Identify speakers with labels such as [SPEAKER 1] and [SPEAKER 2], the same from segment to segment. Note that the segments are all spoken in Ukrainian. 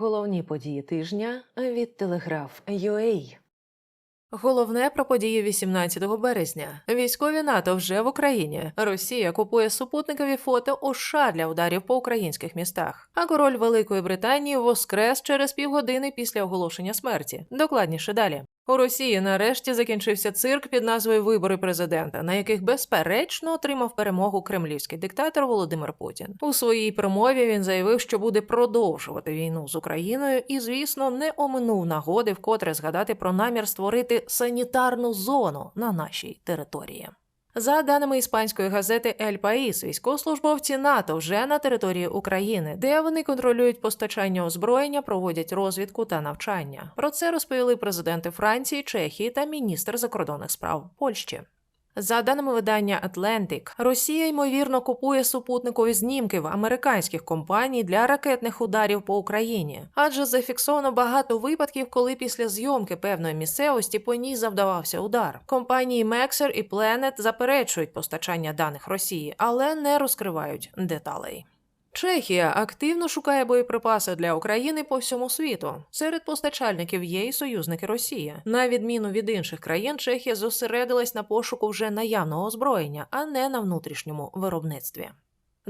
[SPEAKER 1] Головні події тижня від Телеграф UA.
[SPEAKER 2] Головне про події 18 березня. Військові НАТО вже в Україні. Росія купує супутникові фото у США для ударів по українських містах. А король Великої Британії воскрес через півгодини після оголошення смерті. Докладніше далі. У Росії нарешті закінчився цирк під назвою Вибори президента, на яких безперечно отримав перемогу кремлівський диктатор Володимир Путін. У своїй промові він заявив, що буде продовжувати війну з Україною, і, звісно, не оминув нагоди вкотре згадати про намір створити санітарну зону на нашій території. За даними іспанської газети Ель Паїс, військовослужбовці НАТО вже на території України, де вони контролюють постачання озброєння, проводять розвідку та навчання. Про це розповіли президенти Франції, Чехії та міністр закордонних справ Польщі. За даними видання Atlantic, Росія ймовірно купує супутникові знімки в американських компаній для ракетних ударів по Україні, адже зафіксовано багато випадків, коли після зйомки певної місцевості по ній завдавався удар. Компанії Maxar і Planet заперечують постачання даних Росії, але не розкривають деталей. Чехія активно шукає боєприпаси для України по всьому світу. Серед постачальників є і союзники Росії. На відміну від інших країн, Чехія зосередилась на пошуку вже наявного озброєння, а не на внутрішньому виробництві.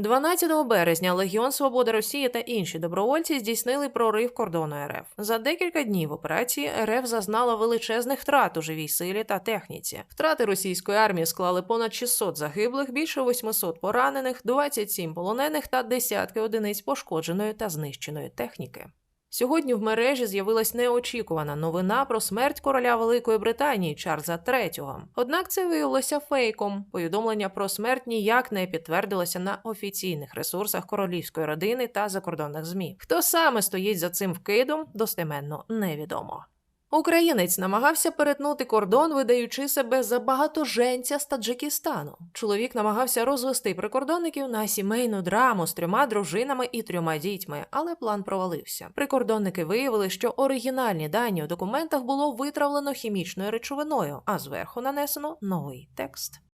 [SPEAKER 2] 12 березня Легіон Свободи Росії та інші добровольці здійснили прорив кордону РФ. За декілька днів операції РФ зазнала величезних втрат у живій силі та техніці. Втрати російської армії склали понад 600 загиблих, більше 800 поранених, 27 полонених та десятки одиниць пошкодженої та знищеної техніки. Сьогодні в мережі з'явилась неочікувана новина про смерть короля Великої Британії Чарльза III. Однак це виявилося фейком. Повідомлення про смерть ніяк не підтвердилося на офіційних ресурсах королівської родини та закордонних змі. Хто саме стоїть за цим вкидом, достеменно невідомо. Українець намагався перетнути кордон, видаючи себе за багатоженця з Таджикистану. Чоловік намагався розвести прикордонників на сімейну драму з трьома дружинами і трьома дітьми, але план провалився. Прикордонники виявили, що оригінальні дані у документах було витравлено хімічною речовиною, а зверху нанесено новий текст.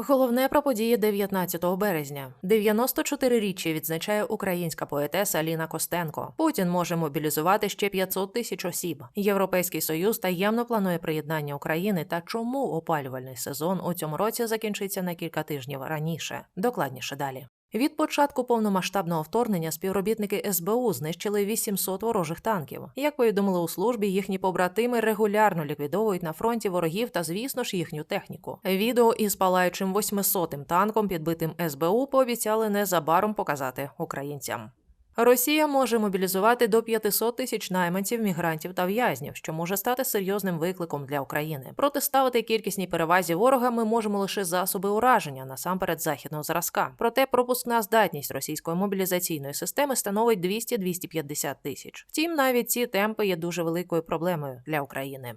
[SPEAKER 2] Головне про події 19 березня. 94-річчя відзначає українська поетеса Ліна Костенко. Путін може мобілізувати ще 500 тисяч осіб. Європейський союз таємно планує приєднання України. Та чому опалювальний сезон у цьому році закінчиться на кілька тижнів раніше? Докладніше далі. Від початку повномасштабного вторгнення співробітники СБУ знищили 800 ворожих танків. Як повідомили у службі, їхні побратими регулярно ліквідовують на фронті ворогів та, звісно ж, їхню техніку. Відео із палаючим 800-м танком, підбитим СБУ, пообіцяли незабаром показати українцям. Росія може мобілізувати до 500 тисяч найманців, мігрантів та в'язнів, що може стати серйозним викликом для України. Протиставити кількісній перевазі ворога ми можемо лише засоби ураження, насамперед західного зразка. Проте пропускна здатність російської мобілізаційної системи становить 200-250 тисяч. Втім, навіть ці темпи є дуже великою проблемою для України.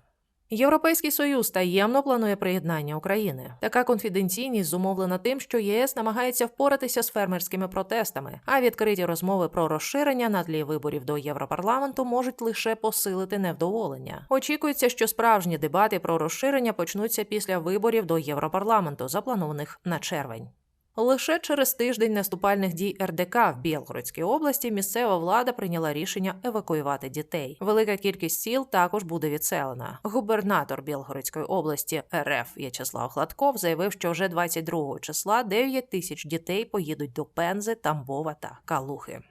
[SPEAKER 2] Європейський союз таємно планує приєднання України. Така конфіденційність зумовлена тим, що ЄС намагається впоратися з фермерськими протестами, а відкриті розмови про розширення на тлі виборів до Європарламенту можуть лише посилити невдоволення. Очікується, що справжні дебати про розширення почнуться після виборів до Європарламенту, запланованих на червень. Лише через тиждень наступальних дій РДК в Білгородській області місцева влада прийняла рішення евакуювати дітей. Велика кількість сіл також буде відселена. Губернатор Білгородської області РФ В'ячеслав Гладков заявив, що вже 22 числа 9 тисяч дітей поїдуть до Пензи, Тамбова та Калухи.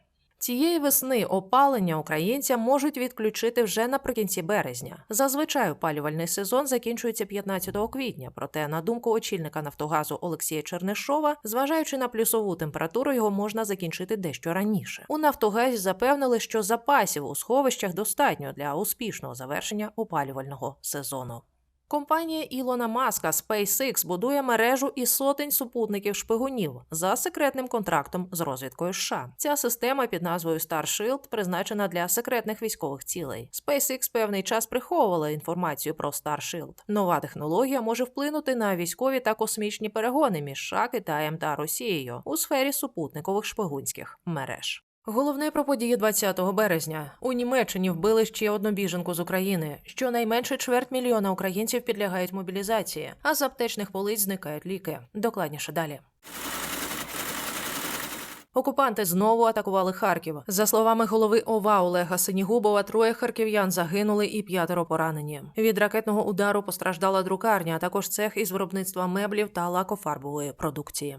[SPEAKER 2] Цієї весни опалення українця можуть відключити вже наприкінці березня. Зазвичай опалювальний сезон закінчується 15 квітня. Проте, на думку очільника Нафтогазу Олексія Чернишова, зважаючи на плюсову температуру, його можна закінчити дещо раніше. У Нафтогазі запевнили, що запасів у сховищах достатньо для успішного завершення опалювального сезону. Компанія Ілона Маска SpaceX будує мережу із сотень супутників шпигунів за секретним контрактом з розвідкою США. Ця система під назвою Starshield призначена для секретних військових цілей. SpaceX певний час приховувала інформацію про Starshield. Нова технологія може вплинути на військові та космічні перегони між США, Китаєм та Росією у сфері супутникових шпигунських мереж. Головне про події 20 березня. У Німеччині вбили ще одну біженку з України. Щонайменше чверть мільйона українців підлягають мобілізації, а з аптечних полиць зникають ліки. Докладніше далі. Окупанти знову атакували Харків. За словами голови ОВА Олега Синігубова, троє харків'ян загинули і п'ятеро поранені. Від ракетного удару постраждала друкарня, а також цех із виробництва меблів та лакофарбової продукції.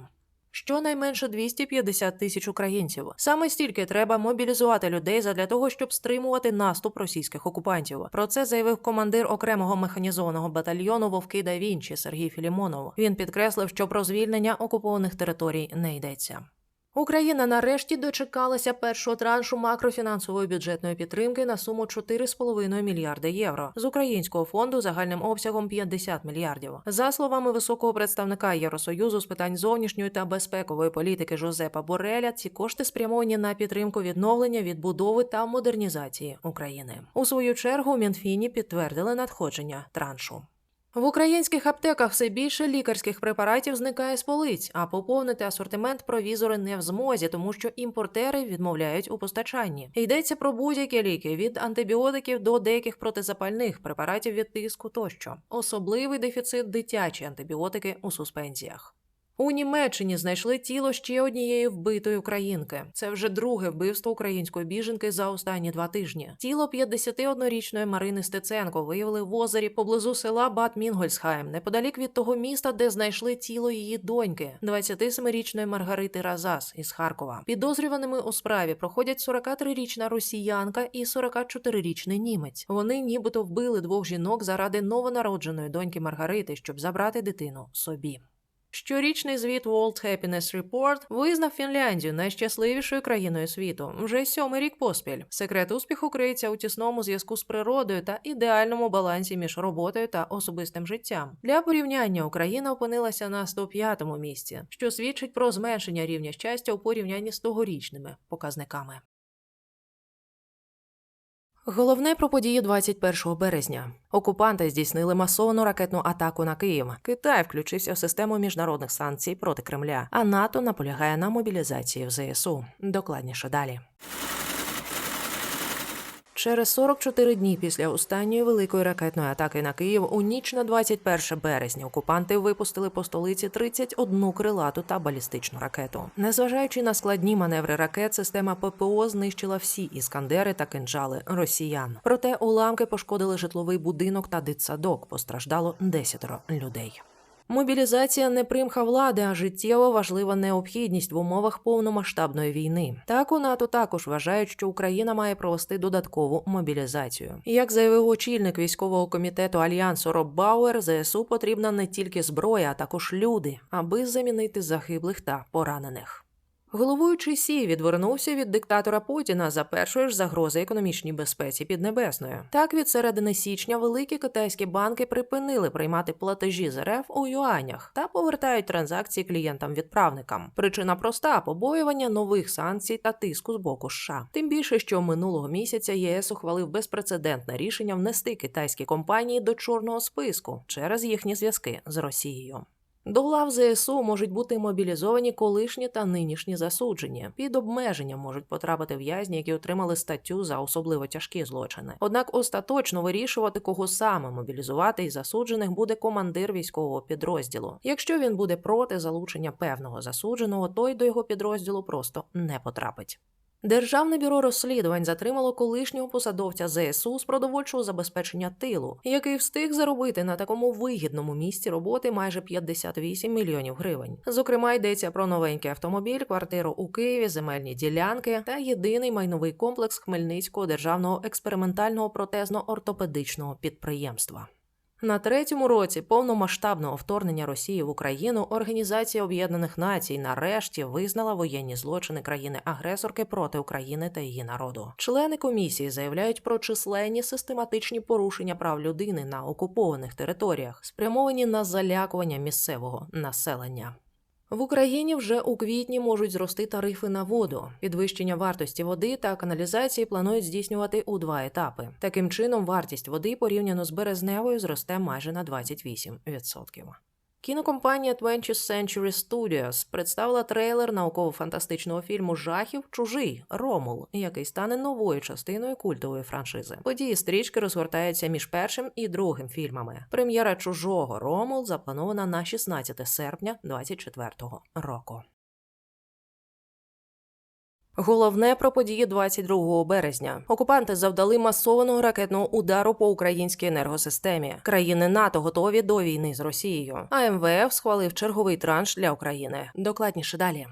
[SPEAKER 2] Щонайменше 250 тисяч українців. Саме стільки треба мобілізувати людей задля того, щоб стримувати наступ російських окупантів. Про це заявив командир окремого механізованого батальйону Вовки да Вінчі Сергій Філімонов. Він підкреслив, що про звільнення окупованих територій не йдеться. Україна нарешті дочекалася першого траншу макрофінансової бюджетної підтримки на суму 4,5 мільярди євро з українського фонду загальним обсягом 50 мільярдів. За словами високого представника Євросоюзу з питань зовнішньої та безпекової політики Жозепа Бореля, ці кошти спрямовані на підтримку відновлення, відбудови та модернізації України. У свою чергу Мінфіні підтвердили надходження траншу. В українських аптеках все більше лікарських препаратів зникає з полиць, а поповнити асортимент провізори не в змозі, тому що імпортери відмовляють у постачанні. Йдеться про будь-які ліки від антибіотиків до деяких протизапальних препаратів від тиску тощо. Особливий дефіцит дитячі антибіотики у суспензіях. У Німеччині знайшли тіло ще однієї вбитої українки. Це вже друге вбивство української біженки за останні два тижні. Тіло 51-річної Марини Стеценко виявили в озері поблизу села Бат Мінгольсхайм, неподалік від того міста, де знайшли тіло її доньки, 27-річної Маргарити Разас із Харкова. Підозрюваними у справі проходять 43-річна росіянка і 44-річний німець. Вони нібито вбили двох жінок заради новонародженої доньки Маргарити, щоб забрати дитину собі. Щорічний звіт World Happiness Report визнав Фінляндію найщасливішою країною світу вже сьомий рік поспіль. Секрет успіху криється у тісному зв'язку з природою та ідеальному балансі між роботою та особистим життям. Для порівняння Україна опинилася на 105-му місці, що свідчить про зменшення рівня щастя у порівнянні з тогорічними показниками. Головне про події 21 березня. Окупанти здійснили масовану ракетну атаку на Київ. Китай включився в систему міжнародних санкцій проти Кремля, а НАТО наполягає на мобілізації в ЗСУ. Докладніше далі. Через 44 дні після останньої великої ракетної атаки на Київ у ніч на 21 березня окупанти випустили по столиці 31 крилату та балістичну ракету. Незважаючи на складні маневри ракет, система ППО знищила всі іскандери та кинджали росіян. Проте уламки пошкодили житловий будинок та дитсадок. Постраждало 10 людей. Мобілізація не примха влади, а життєво важлива необхідність в умовах повномасштабної війни. Так у НАТО також вважають, що Україна має провести додаткову мобілізацію. Як заявив очільник військового комітету альянсу Роб Бауер, ЗСУ потрібна не тільки зброя, а також люди, аби замінити загиблих та поранених. Головуючий Сі відвернувся від диктатора Путіна за першої ж загрози економічній безпеці Піднебесною. Так, від середини січня великі китайські банки припинили приймати платежі з РФ у юанях та повертають транзакції клієнтам-відправникам. Причина проста побоювання нових санкцій та тиску з боку США. Тим більше, що минулого місяця ЄС ухвалив безпрецедентне рішення внести китайські компанії до чорного списку через їхні зв'язки з Росією. До лав ЗСУ можуть бути мобілізовані колишні та нинішні засуджені. Під обмеження можуть потрапити в'язні, які отримали статтю за особливо тяжкі злочини. Однак остаточно вирішувати, кого саме мобілізувати із засуджених буде командир військового підрозділу. Якщо він буде проти залучення певного засудженого, той до його підрозділу просто не потрапить. Державне бюро розслідувань затримало колишнього посадовця ЗСУ з продовольчого забезпечення тилу, який встиг заробити на такому вигідному місці роботи майже 58 мільйонів гривень. Зокрема, йдеться про новенький автомобіль, квартиру у Києві, земельні ділянки та єдиний майновий комплекс Хмельницького державного експериментального протезно-ортопедичного підприємства. На третьому році повномасштабного вторгнення Росії в Україну Організація Об'єднаних Націй нарешті визнала воєнні злочини країни-агресорки проти України та її народу. Члени комісії заявляють про численні систематичні порушення прав людини на окупованих територіях, спрямовані на залякування місцевого населення. В Україні вже у квітні можуть зрости тарифи на воду. Підвищення вартості води та каналізації планують здійснювати у два етапи. Таким чином, вартість води порівняно з березневою зросте майже на 28%. Кінокомпанія 20th Century Studios представила трейлер науково-фантастичного фільму жахів Чужий Ромул, який стане новою частиною культової франшизи. Події стрічки розгортаються між першим і другим фільмами. Прем'єра чужого Ромул запланована на 16 серпня 2024 року. Головне про події 22 березня. Окупанти завдали масованого ракетного удару по українській енергосистемі. Країни НАТО готові до війни з Росією. А МВФ схвалив черговий транш для України. Докладніше далі.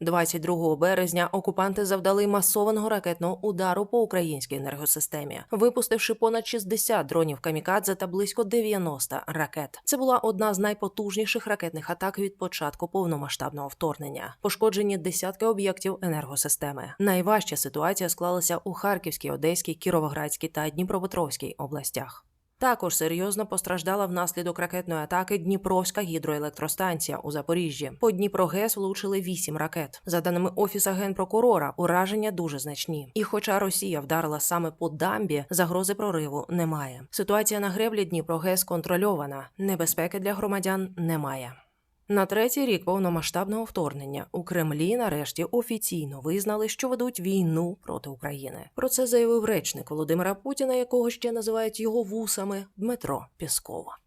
[SPEAKER 2] 22 березня окупанти завдали масованого ракетного удару по українській енергосистемі, випустивши понад 60 дронів камікадзе та близько 90 ракет. Це була одна з найпотужніших ракетних атак від початку повномасштабного вторгнення. Пошкоджені десятки об'єктів енергосистеми. Найважча ситуація склалася у Харківській, Одеській, Кіровоградській та Дніпропетровській областях. Також серйозно постраждала внаслідок ракетної атаки Дніпровська гідроелектростанція у Запоріжжі. По Дніпрогес влучили вісім ракет. За даними офіса генпрокурора, ураження дуже значні. І хоча Росія вдарила саме по дамбі, загрози прориву немає. Ситуація на греблі Дніпрогес контрольована. Небезпеки для громадян немає. На третій рік повномасштабного вторгнення у Кремлі нарешті офіційно визнали, що ведуть війну проти України. Про це заявив речник Володимира Путіна, якого ще називають його вусами Дмитро Пєскова.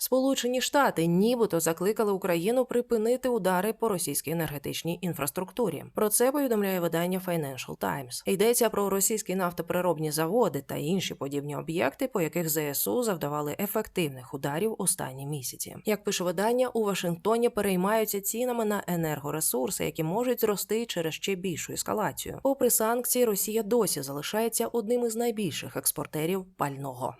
[SPEAKER 2] Сполучені Штати нібито закликали Україну припинити удари по російській енергетичній інфраструктурі. Про це повідомляє видання Financial Times. Йдеться про російські нафтопереробні заводи та інші подібні об'єкти, по яких ЗСУ завдавали ефективних ударів останні місяці. Як пише видання, у Вашингтоні переймаються цінами на енергоресурси, які можуть зрости через ще більшу ескалацію. Попри санкції, Росія досі залишається одним із найбільших експортерів пального.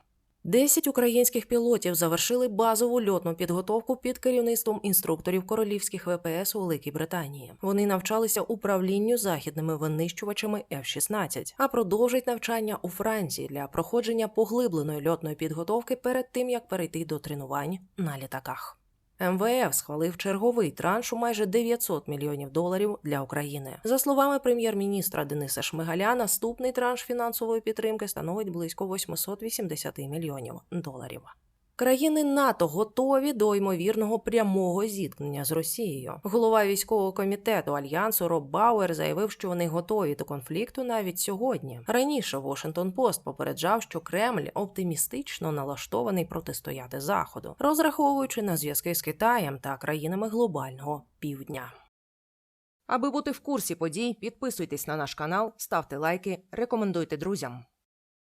[SPEAKER 2] Десять українських пілотів завершили базову льотну підготовку під керівництвом інструкторів королівських ВПС у Великій Британії. Вони навчалися управлінню західними винищувачами F-16, а продовжать навчання у Франції для проходження поглибленої льотної підготовки перед тим як перейти до тренувань на літаках. МВФ схвалив черговий транш у майже 900 мільйонів доларів для України. За словами прем'єр-міністра Дениса Шмигаля, наступний транш фінансової підтримки становить близько 880 мільйонів доларів. Країни НАТО готові до ймовірного прямого зіткнення з Росією. Голова військового комітету альянсу Роб Бауер заявив, що вони готові до конфлікту навіть сьогодні. Раніше Washington Post попереджав, що Кремль оптимістично налаштований протистояти заходу, розраховуючи на зв'язки з Китаєм та країнами глобального півдня. Аби бути в курсі подій, підписуйтесь на наш канал, ставте лайки, рекомендуйте друзям.